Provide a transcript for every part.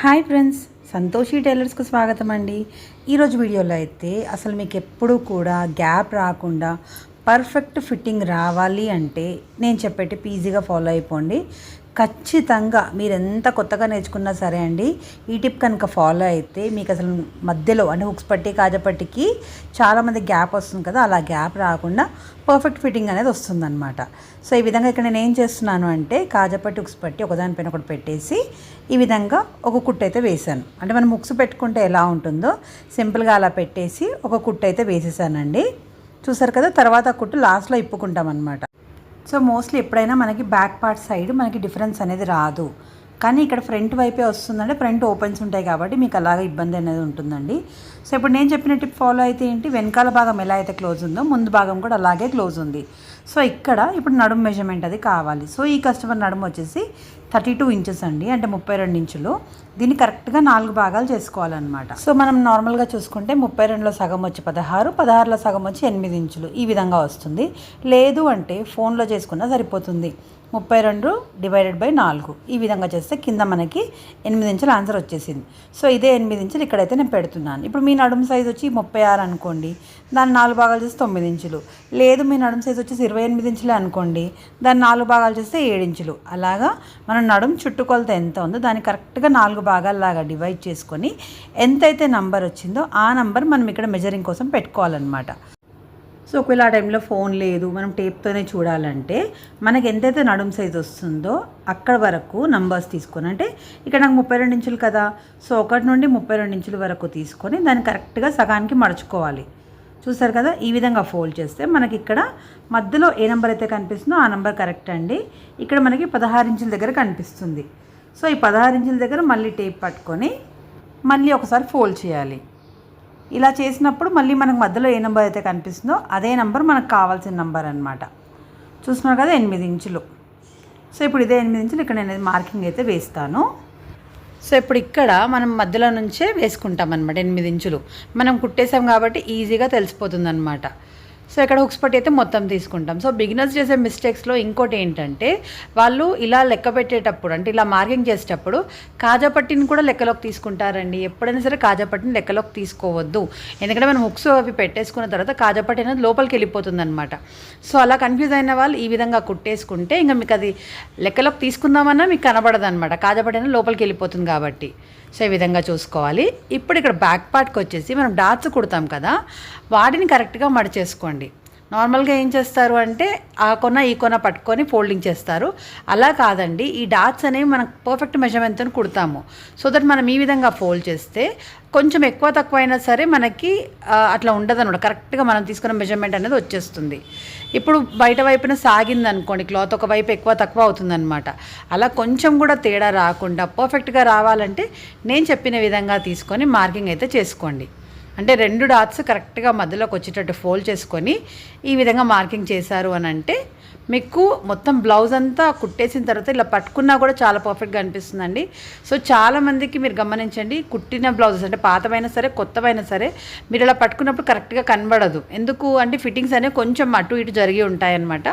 Hi friends Santoshi టైలర్స్కు స్వాగతం అండి. ఈరోజు వీడియోలో అయితే అసలు మీకు ఎప్పుడూ కూడా గ్యాప్ రాకుండా పర్ఫెక్ట్ ఫిట్టింగ్ రావాలి అంటే నేను చెప్పేటి ఈజీగా ఫాలో అయిపోండి. ఖచ్చితంగా మీరు ఎంత కొత్తగా నేర్చుకున్నా సరే అండి ఈ టిప్ కనుక ఫాలో అయితే మీకు అసలు మధ్యలో అంటే హుక్స్ పట్టి కాజపట్టికి చాలామంది గ్యాప్ వస్తుంది కదా అలా గ్యాప్ రాకుండా పర్ఫెక్ట్ ఫిట్టింగ్ అనేది వస్తుందన్నమాట. సో ఈ విధంగా ఇక్కడ నేను ఏం చేస్తున్నాను అంటే కాజపట్టి హుక్స్ పట్టి ఒకదానిపైన ఒకటి పెట్టేసి ఈ విధంగా ఒక కుట్టు అయితే వేశాను. అంటే మనం హుక్స్ పెట్టుకుంటే ఎలా ఉంటుందో సింపుల్గా అలా పెట్టేసి ఒక కుట్టు అయితే వేసేసానండి. చూసారు కదా తర్వాత కుట్టు లాస్ట్లో ఇప్పుకుంటాం అనమాట సో మోస్ట్లీ ఎప్పుడైనా మనకి బ్యాక్ పార్ట్ సైడ్ మనకి డిఫరెన్స్ అనేది రాదు. కానీ ఇక్కడ ఫ్రంట్ వైపే వస్తుందంటే ఫ్రంట్ ఓపెన్స్ ఉంటాయి కాబట్టి మీకు అలాగే ఇబ్బంది అనేది ఉంటుందండి. సో ఇప్పుడు నేను చెప్పిన టిప్ ఫాలో అయితే ఏంటి? వెనకాల భాగం ఎలా అయితే క్లోజ్ ఉందో ముందు భాగం కూడా అలాగే క్లోజ్ ఉంది. సో ఇక్కడ ఇప్పుడు నడుము మెజర్మెంట్ అది కావాలి. సో ఈ కస్టమర్ నడుము వచ్చేసి థర్టీ టూ ఇంచెస్ అండి అంటే ముప్పై రెండు ఇంచులు. దీన్ని కరెక్ట్గా నాలుగు భాగాలు చేసుకోవాలన్నమాట. సో మనం నార్మల్గా చూసుకుంటే ముప్పై రెండులో సగం వచ్చి పదహారు పదహారులో సగం వచ్చి ఎనిమిది ఇంచులు ఈ విధంగా వస్తుంది. లేదు అంటే ఫోన్లో చేసుకున్నా సరిపోతుంది. ముప్పై రెండు డివైడెడ్ బై నాలుగు ఈ విధంగా చేస్తే కింద మనకి ఎనిమిది ఇంచుల ఆన్సర్ వచ్చేసింది. సో ఇదే ఎనిమిది ఇంచులు ఇక్కడైతే నేను పెడుతున్నాను. ఇప్పుడు మీ నడుము సైజ్ వచ్చి ముప్పై ఆరు అనుకోండి దాన్ని నాలుగు భాగాలు చేస్తే తొమ్మిది ఇంచులు. లేదు మీ నడుము సైజ్ వచ్చేసి ఇరవై ఎనిమిది ఇంచులే అనుకోండి దాన్ని నాలుగు భాగాలు చేస్తే ఏడు ఇంచులు. అలాగా మన మన నడుము చుట్టుకొలత ఎంత ఉందో దాన్ని కరెక్ట్గా నాలుగు భాగాల్లాగా డివైడ్ చేసుకొని ఎంతైతే నంబర్ వచ్చిందో ఆ నంబర్ మనం ఇక్కడ మెజరింగ్ కోసం పెట్టుకోవాలన్నమాట. సో ఒకవేళ ఆ టైంలో ఫోన్ లేదు మనం టేప్తోనే చూడాలంటే మనకి ఎంతైతే నడుము సైజ్ వస్తుందో అక్కడ వరకు నంబర్స్ తీసుకొని అంటే ఇక్కడ నాకు ముప్పై రెండు ఇంచులు కదా సో ఒకటి నుండి ముప్పై రెండు ఇంచుల వరకు తీసుకొని దాన్ని కరెక్ట్గా సగానికి మడుచుకోవాలి. చూసారు కదా? ఈ విధంగా ఫోల్డ్ చేస్తే మనకి ఇక్కడ మధ్యలో ఏ నెంబర్ అయితే కనిపిస్తుందో ఆ నెంబర్ కరెక్ట్ అండి. ఇక్కడ మనకి పదహారు ఇంచుల దగ్గర కనిపిస్తుంది. సో ఈ పదహారు ఇంచుల దగ్గర మళ్ళీ టేప్ పట్టుకొని మళ్ళీ ఒకసారి ఫోల్డ్ చేయాలి. ఇలా చేసినప్పుడు మళ్ళీ మనకు మధ్యలో ఏ నెంబర్ అయితే కనిపిస్తుందో అదే నెంబర్ మనకు కావాల్సిన నెంబర్ అనమాట చూస్తున్నారు కదా? ఎనిమిది ఇంచులు. సో ఇప్పుడు ఇదే ఎనిమిది ఇంచులు ఇక్కడ నేను మార్కింగ్ అయితే వేస్తాను. సో ఇప్పుడు ఇక్కడ మనం మధ్యలో నుంచే వేసుకుంటాం అనమాట ఎనిమిది ఇంచులు. మనం కుట్టేసాం కాబట్టి ఈజీగా తెలిసిపోతుంది అనమాట సో ఇక్కడ హుక్స్ పట్టి అయితే మొత్తం తీసుకుంటాం. సో బిగినర్స్ చేసే మిస్టేక్స్లో ఇంకోటి ఏంటంటే వాళ్ళు ఇలా లెక్క పెట్టేటప్పుడు అంటే ఇలా మార్కింగ్ చేసేటప్పుడు కాజా పట్టిని కూడా లెక్కలోకి తీసుకుంటారండి. ఎప్పుడైనా సరే కాజా పట్టిని లెక్కలోకి తీసుకోవద్దు. ఎందుకంటే మనం హుక్స్ అవి పెట్టేసుకున్న తర్వాత కాజా పట్టి అనేది లోపలికి వెళ్ళిపోతుంది అనమాట సో అలా కన్ఫ్యూజ్ అయిన వాళ్ళు ఈ విధంగా కుట్టేసుకుంటే ఇంకా మీకు అది లెక్కలోకి తీసుకుందామన్నా మీకు కనబడదు అనమాట కాజా పట్టి అనేది లోపలికి వెళ్ళిపోతుంది కాబట్టి. సో ఈ విధంగా చూసుకోవాలి. ఇప్పుడు ఇక్కడ బ్యాక్ పార్ట్కి వచ్చేసి మనం డాట్స్ కుడతాం కదా వాటిని కరెక్ట్గా మడిచేసుకోండి. నార్మల్గా ఏం చేస్తారు అంటే ఆ కొన ఈ కొన పట్టుకొని ఫోల్డింగ్ చేస్తారు. అలా కాదండి. ఈ డాట్స్ అనేవి మనం పర్ఫెక్ట్ మెజర్మెంట్తో కుడతాము. సో దట్ మనం ఈ విధంగా ఫోల్డ్ చేస్తే కొంచెం ఎక్కువ తక్కువ అయినా సరే మనకి అట్లా ఉండదు అనమాట కరెక్ట్గా మనం తీసుకున్న మెజర్మెంట్ అనేది వచ్చేస్తుంది. ఇప్పుడు బయట వైపున సాగింది అనుకోండి క్లాత్ ఒక వైపు ఎక్కువ తక్కువ అవుతుందన్నమాట అలా కొంచెం కూడా తేడా రాకుండా పర్ఫెక్ట్గా రావాలంటే నేను చెప్పిన విధంగా తీసుకొని మార్కింగ్ అయితే చేసుకోండి. అంటే రెండు డాట్స్ కరెక్ట్గా మధ్యలోకి వచ్చేటట్టు ఫోల్డ్ చేసుకొని ఈ విధంగా మార్కింగ్ చేశారు అని అంటే మీకు మొత్తం బ్లౌజ్ అంతా కుట్టేసిన తర్వాత ఇలా పట్టుకున్నా కూడా చాలా పర్ఫెక్ట్గా అనిపిస్తుందండి. సో చాలామందికి మీరు గమనించండి కుట్టిన బ్లౌజెస్ అంటే పాతవైనా సరే కొత్తవైనా సరే మీరు ఇలా పట్టుకున్నప్పుడు కరెక్ట్గా కనబడదు. ఎందుకు అంటే ఫిట్టింగ్స్ అనేవి కొంచెం అటు ఇటు జరిగి ఉంటాయన్నమాట.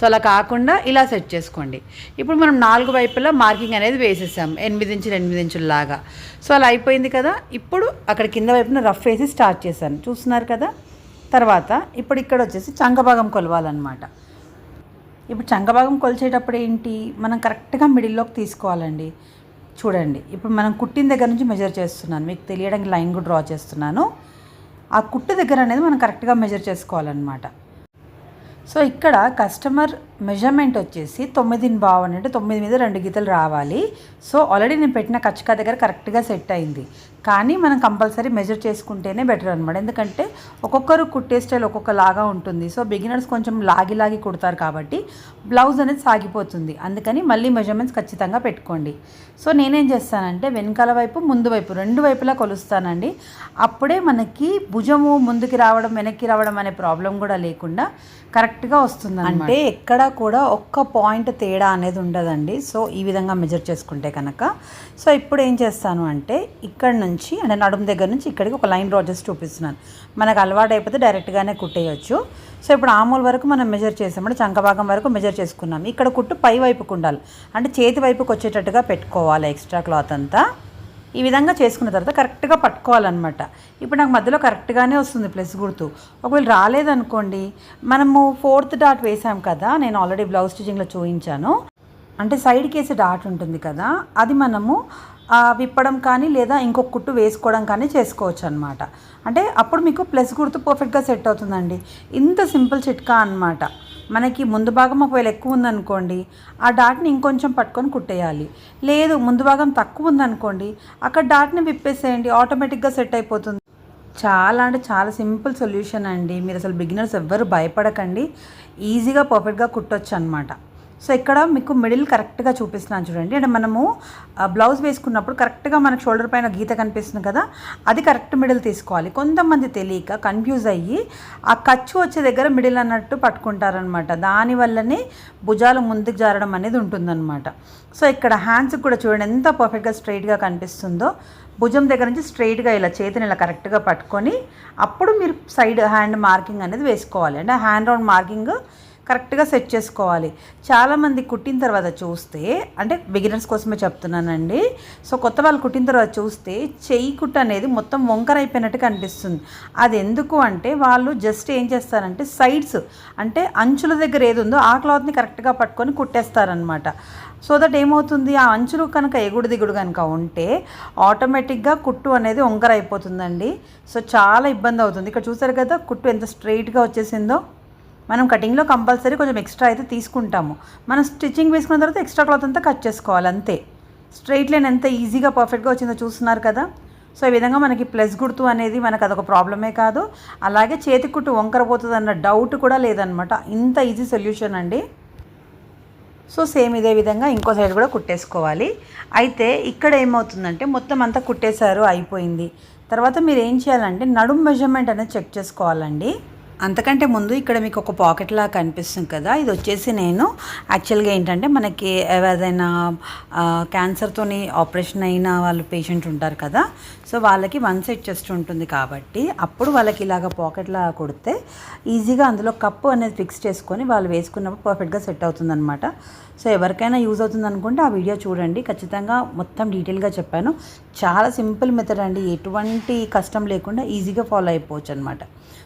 సో అలా కాకుండా ఇలా సెట్ చేసుకోండి. ఇప్పుడు మనం నాలుగు వైపులా మార్కింగ్ అనేది వేసేసాం ఎనిమిది ఇంచులు ఎనిమిది ఇంచుల లాగా. సో అలా అయిపోయింది కదా. ఇప్పుడు అక్కడ కింద వైపున రఫ్ వేసి స్టార్ట్ చేశాను. చూస్తున్నారు కదా? తర్వాత ఇప్పుడు ఇక్కడ వచ్చేసి చంగభాగం కొలవాలన్నమాట. ఇప్పుడు చంగభాగం కొలిచేటప్పుడు ఏంటి? మనం కరెక్ట్గా మిడిల్లోకి తీసుకోవాలండి. చూడండి ఇప్పుడు మనం కుట్టిన దగ్గర నుంచి మెజర్ చేస్తున్నాను. మీకు తెలియడానికి లైన్ కూడా డ్రా చేస్తున్నాను. ఆ కుట్టు దగ్గర అనేది మనం కరెక్ట్గా మెజర్ చేసుకోవాలన్నమాట. సో ఇక్కడ కస్టమర్ మెజర్మెంట్ వచ్చేసి తొమ్మిదిని బావన్ అంటే తొమ్మిది మీద రెండు గీతలు రావాలి. సో ఆల్రెడీ నేను పెట్టిన కచ్చకా దగ్గర కరెక్ట్గా సెట్ అయింది. కానీ మనం కంపల్సరీ మెజర్ చేసుకుంటేనే బెటర్ అనమాట ఎందుకంటే ఒక్కొక్కరు కుట్టే స్టైల్ ఒక్కొక్కలాగా ఉంటుంది. సో బిగినర్స్ కొంచెం లాగి లాగి కుడతారు కాబట్టి బ్లౌజ్ అనేది సాగిపోతుంది. అందుకని మళ్ళీ మెజర్మెంట్స్ ఖచ్చితంగా పెట్టుకోండి. సో నేనేం చేస్తానంటే వెనకాల వైపు ముందు వైపు రెండు వైపులా కొలుస్తానండి. అప్పుడే మనకి భుజము ముందుకి రావడం వెనక్కి రావడం అనే ప్రాబ్లం కూడా లేకుండా కరెక్ట్గా వస్తుంది అంటే ఎక్కడ కూడా ఒక్క పాయింట్ తేడా అనేది ఉండదండి. సో ఈ విధంగా మెజర్ చేసుకుంటే కనుక. సో ఇప్పుడు ఏం చేస్తాను అంటే ఇక్కడ నుంచి అంటే నడుము దగ్గర నుంచి ఇక్కడికి ఒక లైన్ డ్రా చేసి చూపిస్తున్నాను. మనకు అలవాటు అయిపోతే డైరెక్ట్గానే కుట్టేయచ్చు. సో ఇప్పుడు ఆమూల్ వరకు మనం మెజర్ చేసాం అంటే చంకభాగం వరకు మెజర్ చేసుకున్నాం. ఇక్కడ కుట్టు పై వైపుకు ఉండాలి. అంటే చేతి వైపుకు వచ్చేటట్టుగా పెట్టుకోవాలి ఎక్స్ట్రా క్లాత్ అంతా. ఈ విధంగా చేసుకున్న తర్వాత కరెక్ట్గా పట్టుకోవాలన్నమాట. ఇప్పుడు నాకు మధ్యలో కరెక్ట్గానే వస్తుంది ప్లస్ గుర్తు. ఒకవేళ రాలేదనుకోండి మనము ఫోర్త్ డాట్ వేసాం కదా నేను ఆల్రెడీ బ్లౌజ్ స్టిచ్చింగ్లో చూపించాను అంటే సైడ్కి వేసే డాట్ ఉంటుంది కదా అది మనము విప్పడం కానీ లేదా ఇంకొక కుట్టు వేసుకోవడం కానీ చేసుకోవచ్చు అనమాట అంటే అప్పుడు మీకు ప్లస్ గుర్తు పర్ఫెక్ట్గా సెట్ అవుతుందండి. ఇంత సింపుల్ చిట్కా అనమాట మనకి ముందు భాగం ఒకవేళ ఎక్కువ ఉందనుకోండి ఆ డాట్ని ఇంకొంచెం పట్టుకొని కుట్టేయాలి. లేదు ముందు భాగం తక్కువ ఉందనుకోండి అక్కడ డాట్ని విప్పేసేయండి ఆటోమేటిక్గా సెట్ అయిపోతుంది. చాలా అంటే చాలా సింపుల్ సొల్యూషన్ అండి. మీరు అసలు బిగినర్స్ ఎవ్వరు భయపడకండి. ఈజీగా పర్ఫెక్ట్గా కుట్టొచ్చు అనమాట సో ఇక్కడ మీకు మిడిల్ కరెక్ట్గా చూపిస్తున్నాను చూడండి. అంటే మనము బ్లౌజ్ వేసుకున్నప్పుడు కరెక్ట్గా మనకు షోల్డర్ పైన గీత కనిపిస్తుంది కదా అది కరెక్ట్ మిడిల్ తీసుకోవాలి. కొంతమంది తెలియక కన్ఫ్యూజ్ అయ్యి ఆ ఖర్చు వచ్చే దగ్గర మిడిల్ అన్నట్టు పట్టుకుంటారనమాట దానివల్లనే భుజాలు ముందుకు జారడం అనేది ఉంటుందన్నమాట. సో ఇక్కడ హ్యాండ్స్ కూడా చూడండి ఎంత పర్ఫెక్ట్గా స్ట్రైట్గా కనిపిస్తుందో. భుజం దగ్గర నుంచి స్ట్రైట్గా ఇలా చేతిని ఇలా కరెక్ట్గా పట్టుకొని అప్పుడు మీరు సైడ్ హ్యాండ్ మార్కింగ్ అనేది వేసుకోవాలి. అంటే హ్యాండ్ రౌండ్ మార్కింగ్ కరెక్ట్గా సెట్ చేసుకోవాలి. చాలామంది కుట్టిన తర్వాత చూస్తే అంటే బిగినర్స్ కోసమే చెప్తున్నానండి. సో కొత్త వాళ్ళు కుట్టిన తర్వాత చూస్తే చెయ్యి కుట్టు అనేది మొత్తం వంకర అయిపోయినట్టు కనిపిస్తుంది. అది ఎందుకు అంటే వాళ్ళు జస్ట్ ఏం చేస్తారంటే సైడ్స్ అంటే అంచుల దగ్గర ఏది ఉందో ఆ క్లాత్ని కరెక్ట్గా పట్టుకొని కుట్టేస్తారనమాట సో దట్ ఏమవుతుంది? ఆ అంచులు కనుక ఎగుడు దిగుడు కనుక ఉంటే ఆటోమేటిక్గా కుట్టు అనేది వంకర అయిపోతుందండి. సో చాలా ఇబ్బంది అవుతుంది. ఇక్కడ చూసారు కదా కుట్టు ఎంత స్ట్రైట్గా వచ్చేసిందో. మనం కటింగ్లో కంపల్సరీ కొంచెం ఎక్స్ట్రా అయితే తీసుకుంటాము. మనం స్టిచ్చింగ్ వేసుకున్న తర్వాత ఎక్స్ట్రా క్లాత్ అంతా కట్ చేసుకోవాలి అంతే. స్ట్రైట్ లైన్ ఎంత ఈజీగా పర్ఫెక్ట్గా వచ్చిందో చూస్తున్నారు కదా. సో ఈ విధంగా మనకి ప్లస్ గుర్తు అనేది మనకు అదొక ప్రాబ్లమే కాదు. అలాగే చేతి కుట్టు వంకర పోతుంది అన్న డౌట్ కూడా లేదనమాట ఇంత ఈజీ సొల్యూషన్ అండి. సో సేమ్ ఇదే విధంగా ఇంకో సైడ్ కూడా కుట్టేసుకోవాలి. అయితే ఇక్కడ ఏమవుతుందంటే మొత్తం అంతా కుట్టేశారు అయిపోయింది. తర్వాత మీరు ఏం చేయాలంటే నడుం మెజర్మెంట్ అనేది చెక్ చేసుకోవాలండి. అంతకంటే ముందు ఇక్కడ మీకు ఒక పాకెట్ లాగా కనిపిస్తుంది కదా ఇది వచ్చేసి నేను యాక్చువల్గా ఏంటంటే మనకి ఏదైనా క్యాన్సర్తోని ఆపరేషన్ అయిన వాళ్ళు పేషెంట్ ఉంటారు కదా సో వాళ్ళకి వన్ సైడ్ చెస్ట్ ఉంటుంది కాబట్టి అప్పుడు వాళ్ళకి ఇలాగ పాకెట్లా కొడితే ఈజీగా అందులో కప్పు అనేది ఫిక్స్ చేసుకొని వాళ్ళు వేసుకున్నప్పుడు పర్ఫెక్ట్గా సెట్ అవుతుందన్నమాట. సో ఎవరికైనా యూజ్ అవుతుంది అనుకుంటే ఆ వీడియో చూడండి. ఖచ్చితంగా మొత్తం డీటెయిల్గా చెప్పాను. చాలా సింపుల్ మెథడ్ అండి. ఎటువంటి కష్టం లేకుండా ఈజీగా ఫాలో అయిపోవచ్చు అనమాట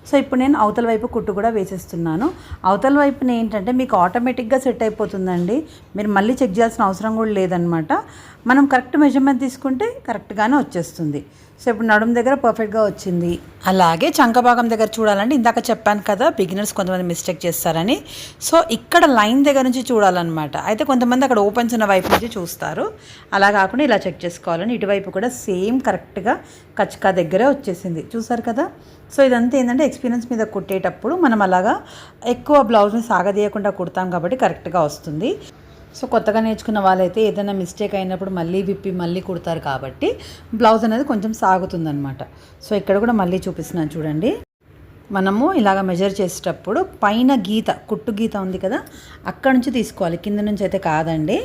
సో ఇప్పుడు నేను అవతల వైపు కుట్టు కూడా వేసేస్తున్నాను. అవతల వైపున ఏంటంటే మీకు ఆటోమేటిక్గా సెట్ అయిపోతుందండి. మీరు మళ్ళీ చెక్ చేయాల్సిన అవసరం కూడా లేదనమాట మనం కరెక్ట్ మెజర్మెంట్ తీసుకుంటే కరెక్ట్గానే వచ్చేస్తుంది. సో ఇప్పుడు నడుము దగ్గర పర్ఫెక్ట్గా వచ్చింది. అలాగే చంక భాగం దగ్గర చూడాలంటే ఇందాక చెప్పాను కదా బిగినర్స్ కొంతమంది మిస్టేక్ చేస్తారని. సో ఇక్కడ లైన్ దగ్గర నుంచి చూడాలన్నమాట. అయితే కొంతమంది అక్కడ ఓపెన్స్ ఉన్న వైపు నుంచి చూస్తారు. అలా కాకుండా ఇలా చెక్ చేసుకోవాలని. ఇటువైపు కూడా సేమ్ కరెక్ట్గా కచ్చకా దగ్గరే వచ్చేసింది. చూసారు కదా? సో ఇదంతా ఏంటంటే ఎక్స్పీరియన్స్ మీద కుట్టేటప్పుడు మనం అలాగా ఎక్కువ బ్లౌజ్ని సాగదీయకుండా కుడతాం కాబట్టి కరెక్ట్గా వస్తుంది. సో కొత్తగా నేర్చుకున్న వాళ్ళైతే ఏదైనా మిస్టేక్ అయినప్పుడు మళ్ళీ విప్పి మళ్ళీ కుడతారు కాబట్టి బ్లౌజ్ అనేది కొంచెం సాగుతుందనమాట సో ఇక్కడ కూడా మళ్ళీ చూపిస్తున్నాను చూడండి. మనము ఇలాగ మెజర్ చేసేటప్పుడు పైన గీత కుట్టు గీత ఉంది కదా అక్కడ నుంచి తీసుకోవాలి. కింద నుంచి అయితే కాదండి.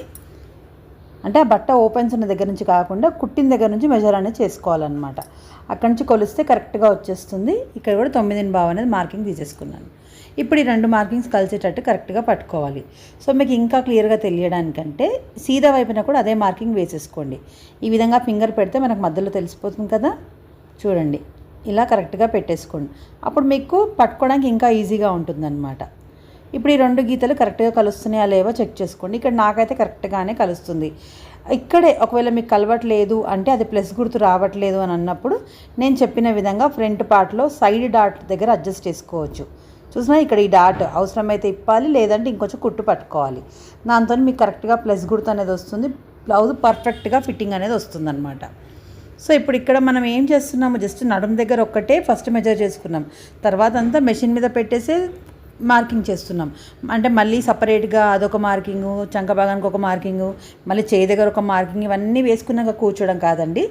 అంటే ఆ బట్ట ఓపెన్స్ ఉన్న దగ్గర నుంచి కాకుండా కుట్టిన దగ్గర నుంచి మెజర్ అనేది చేసుకోవాలన్నమాట. అక్కడి నుంచి కొలిస్తే కరెక్ట్గా వచ్చేస్తుంది. ఇక్కడ కూడా తొమ్మిదిని బావ అనేది మార్కింగ్ తీసేసుకున్నాను. ఇప్పుడు ఈ రెండు మార్కింగ్స్ కలిసేటట్టు కరెక్ట్గా పట్టుకోవాలి. సో మీకు ఇంకా క్లియర్గా తెలియడానికంటే సీదా వైపున కూడా అదే మార్కింగ్ వేసేసుకోండి. ఈ విధంగా ఫింగర్ పెడితే మనకు మధ్యలో తెలిసిపోతుంది కదా? చూడండి. ఇలా కరెక్ట్గా పెట్టేసుకోండి. అప్పుడు మీకు పట్టుకోవడానికి ఇంకా ఈజీగా ఉంటుందన్నమాట. ఇప్పుడు ఈ రెండు గీతలు కరెక్ట్గా కలుస్తున్నాయా లేవో చెక్ చేసుకోండి. ఇక్కడ నాకైతే కరెక్ట్గానే కలుస్తుంది. ఇక్కడే ఒకవేళ మీకు కలవట్లేదు అంటే అది ప్లస్ గుర్తు రావట్లేదు అని అన్నప్పుడు నేను చెప్పిన విధంగా ఫ్రంట్ పార్ట్లో సైడ్ డాట్ దగ్గర అడ్జస్ట్ చేసుకోవచ్చు. చూసినా ఇక్కడ ఈ డాట్ అవసరమైతే ఇప్పాలి లేదంటే ఇంకొంచెం కుట్టు పట్టుకోవాలి. దాంతో మీకు కరెక్ట్గా ప్లస్ గుర్తు అనేది వస్తుంది. బ్లౌజ్ పర్ఫెక్ట్గా ఫిట్టింగ్ అనేది వస్తుందన్నమాట. సో ఇప్పుడు ఇక్కడ మనం ఏం చేస్తున్నాము? జస్ట్ నడుము దగ్గర ఒక్కటే ఫస్ట్ మెజర్ చేసుకున్నాం. తర్వాత అంతా మెషిన్ మీద పెట్టేసి మార్కింగ్ చేస్తున్నాం. అంటే మళ్ళీ సపరేట్గా అదొక మార్కింగు చంకభాగానికి ఒక మార్కింగు మళ్ళీ చేయి దగ్గర ఒక మార్కింగ్ ఇవన్నీ వేసుకున్నాక కూర్చోవడం కాదండి.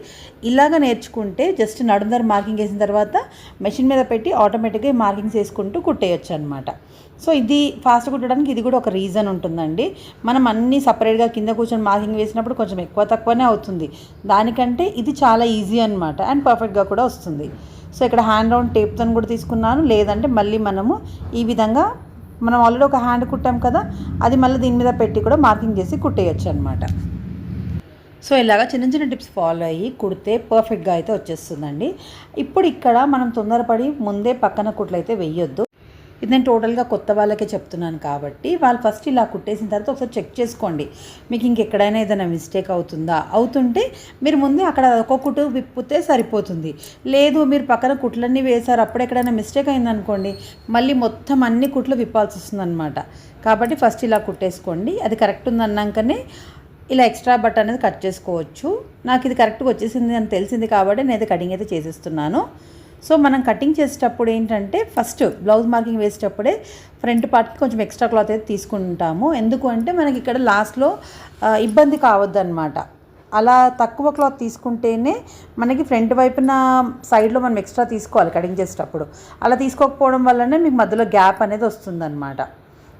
ఇలాగ నేర్చుకుంటే జస్ట్ నడుందర మార్కింగ్ వేసిన తర్వాత మెషిన్ మీద పెట్టి ఆటోమేటిక్గా మార్కింగ్స్ వేసుకుంటూ కుట్టేయచ్చు అనమాట సో ఇది ఫాస్ట్ కుట్టడానికి ఇది కూడా ఒక రీజన్ ఉంటుందండి. మనం అన్నీ సపరేట్గా కింద కూర్చొని మార్కింగ్ వేసినప్పుడు కొంచెం ఎక్కువ తక్కువనే అవుతుంది. దానికంటే ఇది చాలా ఈజీ అనమాట అండ్ పర్ఫెక్ట్గా కూడా వస్తుంది. సో ఇక్కడ హ్యాండ్ రౌండ్ టేప్తో కూడా తీసుకున్నాను. లేదంటే మళ్ళీ మనము ఈ విధంగా మనం ఆల్రెడీ ఒక హ్యాండ్ కుట్టాం కదా అది మళ్ళీ దీని మీద పెట్టి కూడా మార్కింగ్ చేసి కుట్టేయచ్చు అనమాట సో ఇలాగా చిన్న చిన్న టిప్స్ ఫాలో అయ్యి కుడితే పర్ఫెక్ట్గా అయితే వచ్చేస్తుందండి. ఇప్పుడు ఇక్కడ మనం తొందరపడి ముందే పక్కన కుట్లయితే వేయొద్దు ఇది నేను టోటల్గా కొత్త వాళ్ళకే చెప్తున్నాను కాబట్టి వాళ్ళు ఫస్ట్ ఇలా కుట్టేసిన తర్వాత ఒకసారి చెక్ చేసుకోండి. మీకు ఇంకెక్కడైనా ఏదైనా మిస్టేక్ అవుతుందా? అవుతుంటే మీరు ముందే అక్కడ ఒక్కొక్క కుట్టు విప్పితే సరిపోతుంది. లేదు మీరు పక్కన కుట్లన్నీ వేశారు అప్పుడు ఎక్కడైనా మిస్టేక్ అయిందనుకోండి మళ్ళీ మొత్తం అన్ని కుట్లు విప్పాల్సి వస్తుందన్నమాట. కాబట్టి ఫస్ట్ ఇలా కుట్టేసుకోండి. అది కరెక్ట్ ఉందన్నాకనే ఇలా ఎక్స్ట్రా బట్ అనేది కట్ చేసుకోవచ్చు. నాకు ఇది కరెక్ట్గా వచ్చేసింది అని తెలిసింది కాబట్టి నేను అయితే కటింగ్ అయితే చేసేస్తున్నాను. సో మనం కటింగ్ చేసేటప్పుడు ఏంటంటే ఫస్ట్ బ్లౌజ్ మార్కింగ్ వేసేటప్పుడే ఫ్రంట్ పార్ట్కి కొంచెం ఎక్స్ట్రా క్లాత్ అయితే తీసుకుంటాము. ఎందుకు అంటే మనకి ఇక్కడ లాస్ట్లో ఇబ్బంది కావద్దు అనమాట అలా తక్కువ క్లాత్ తీసుకుంటేనే మనకి ఫ్రంట్ వైపున సైడ్లో మనం ఎక్స్ట్రా తీసుకోవాలి కటింగ్ చేసేటప్పుడు. అలా తీసుకోకపోవడం వల్లనే మీకు మధ్యలో గ్యాప్ అనేది వస్తుందన్నమాట.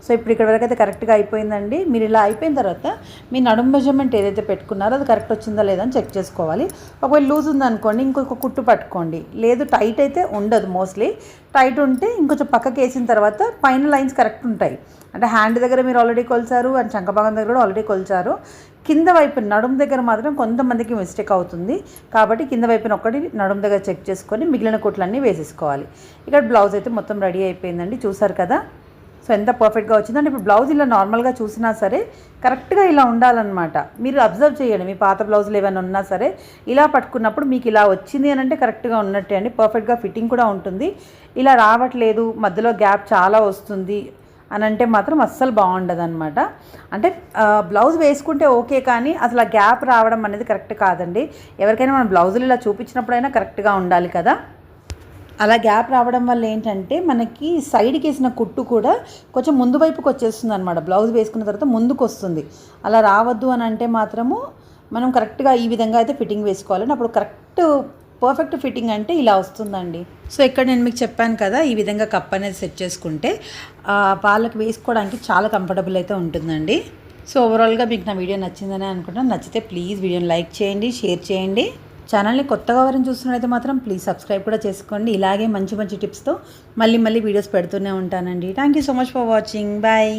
సో ఇప్పుడు ఇక్కడ వరకు అయితే కరెక్ట్గా అయిపోయిందండి. మీరు ఇలా అయిపోయిన తర్వాత మీ నడుము మెజర్మెంట్ ఏదైతే పెట్టుకున్నారో అది కరెక్ట్ వచ్చిందా లేదా అని చెక్ చేసుకోవాలి. ఒకవేళ లూజ్ ఉందనుకోండి ఇంకొక కుట్టు పట్టుకోండి. లేదు టైట్ అయితే ఉండదు మోస్ట్లీ. టైట్ ఉంటే ఇంకొంచెం పక్కకి వేసిన తర్వాత పైన లైన్స్ కరెక్ట్ ఉంటాయి. అంటే హ్యాండ్ దగ్గర మీరు ఆల్రెడీ కొలిచారు అండ్ చంకభాగం దగ్గర కూడా ఆల్రెడీ కొలిచారు. కింద వైపు నడుము దగ్గర మాత్రం కొంతమందికి మిస్టేక్ అవుతుంది. కాబట్టి కింద వైపున ఒకటి నడుము దగ్గర చెక్ చేసుకొని మిగిలిన కుట్లన్నీ వేసేసుకోవాలి. ఇక్కడ బ్లౌజ్ అయితే మొత్తం రెడీ అయిపోయిందండి. చూసారు కదా? సో ఎంత పర్ఫెక్ట్గా వచ్చిందంటే ఇప్పుడు బ్లౌజ్ ఇలా నార్మల్గా చూసినా సరే కరెక్ట్గా ఇలా ఉండాలన్నమాట. మీరు అబ్జర్వ్ చేయండి మీ పాత బ్లౌజులు ఏమైనా ఉన్నా సరే. ఇలా పట్టుకున్నప్పుడు మీకు ఇలా వచ్చింది అని అంటే కరెక్ట్గా ఉన్నట్టే అండి. పర్ఫెక్ట్గా ఫిట్టింగ్ కూడా ఉంటుంది. ఇలా రావట్లేదు మధ్యలో గ్యాప్ చాలా వస్తుంది అని అంటే మాత్రం అస్సలు బాగుండదు అనమాట అంటే బ్లౌజ్ వేసుకుంటే ఓకే కానీ అసలు ఆ గ్యాప్ రావడం అనేది కరెక్ట్ కాదండి. ఎవరికైనా మనం బ్లౌజులు ఇలా చూపించినప్పుడైనా కరెక్ట్గా ఉండాలి కదా. అలా గ్యాప్ రావడం వల్ల ఏంటంటే మనకి సైడ్కి వేసిన కుట్టు కూడా కొంచెం ముందు వైపుకి వచ్చేస్తుంది అనమాట బ్లౌజ్ వేసుకున్న తర్వాత ముందుకు వస్తుంది. అలా రావద్దు అని అంటే మాత్రము మనం కరెక్ట్గా ఈ విధంగా అయితే ఫిట్టింగ్ వేసుకోవాలని అప్పుడు కరెక్ట్ పర్ఫెక్ట్ ఫిట్టింగ్ అంటే ఇలా వస్తుందండి. సో ఇక్కడ నేను మీకు చెప్పాను కదా ఈ విధంగా కప్ అనేది సెట్ చేసుకుంటే వాళ్ళకి వేసుకోవడానికి చాలా కంఫర్టబుల్ అయితే ఉంటుందండి. సో ఓవరాల్గా మీకు నా వీడియో నచ్చిందని అనుకుంటున్నాను. నచ్చితే ప్లీజ్ వీడియోని లైక్ చేయండి షేర్ చేయండి. ఛానల్ని కొత్తగా ఎవరైనా చూస్తున్నట్టయితే మాత్రం ప్లీజ్ సబ్స్క్రైబ్ కూడా చేసుకోండి. ఇలాగే మంచి మంచి టిప్స్తో మళ్ళీ మళ్ళీ వీడియోస్ పెడుతూనే ఉంటానండి. Thank you so much for watching bye